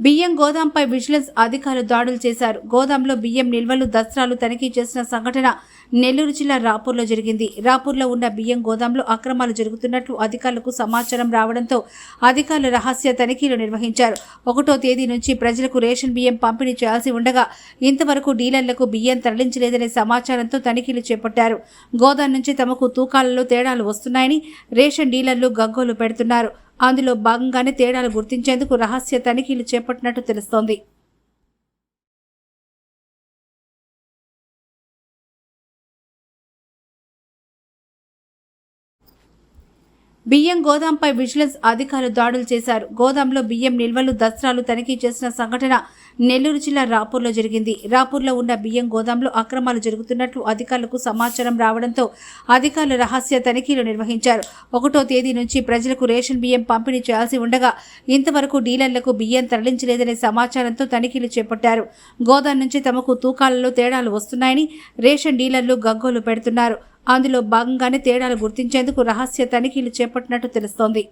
బియ్యం గోదాంపై విజిలెన్స్ అధికారులు దాడులు చేశారు. గోదాంలో బియ్యం నిల్వలు దసరాలు తనిఖీ చేసిన సంఘటన నెల్లూరు జిల్లా రాపూర్లో జరిగింది. రాపూర్లో ఉన్న బియ్యం గోదాంలో అక్రమాలు జరుగుతున్నట్లు అధికారులకు సమాచారం రావడంతో అధికారులు రహస్య తనిఖీలు నిర్వహించారు. ఒకటో తేదీ నుంచి ప్రజలకు రేషన్ బియ్యం పంపిణీ చేయాల్సి ఉండగా ఇంతవరకు డీలర్లకు బియ్యం తరలించలేదనే సమాచారంతో తనిఖీలు చేపట్టారు. గోదాం నుంచి తమకు తూకాలలో తేడాలు వస్తున్నాయని రేషన్ డీలర్లు గగ్గోలు పెడుతున్నారు. అందులో భాగంగానే తేడాలు గుర్తించేందుకు రహస్య తనిఖీలు చేపట్టినట్టు తెలుస్తోంది. బియ్యం గోదాంపై విజిలెన్స్ అధికారులు దాడులు చేశారు. గోదాంలో బియ్యం నిల్వలు దస్త్రాలు తనిఖీ చేసిన సంఘటన నెల్లూరు జిల్లా రాపూర్లో జరిగింది. రాపూర్లో ఉన్న బియ్యం గోదాంలో అక్రమాలు జరుగుతున్నట్లు అధికారులకు సమాచారం రావడంతో అధికారులు రహస్య తనిఖీలు నిర్వహించారు. ఒకటో తేదీ నుంచి ప్రజలకు రేషన్ బియ్యం పంపిణీ చేయాల్సి ఉండగా ఇంతవరకు డీలర్లకు బియ్యం తరలించలేదనే సమాచారంతో తనిఖీలు చేపట్టారు. గోదాం నుంచి తమకు తూకాలలో తేడాలు వస్తున్నాయని రేషన్ డీలర్లు గగ్గోలు పెడుతున్నారు. అందులో భాగంగానే తేడాలు గుర్తించేందుకు రహస్య తనిఖీలు చేపట్టినట్టు తెలుస్తోంది.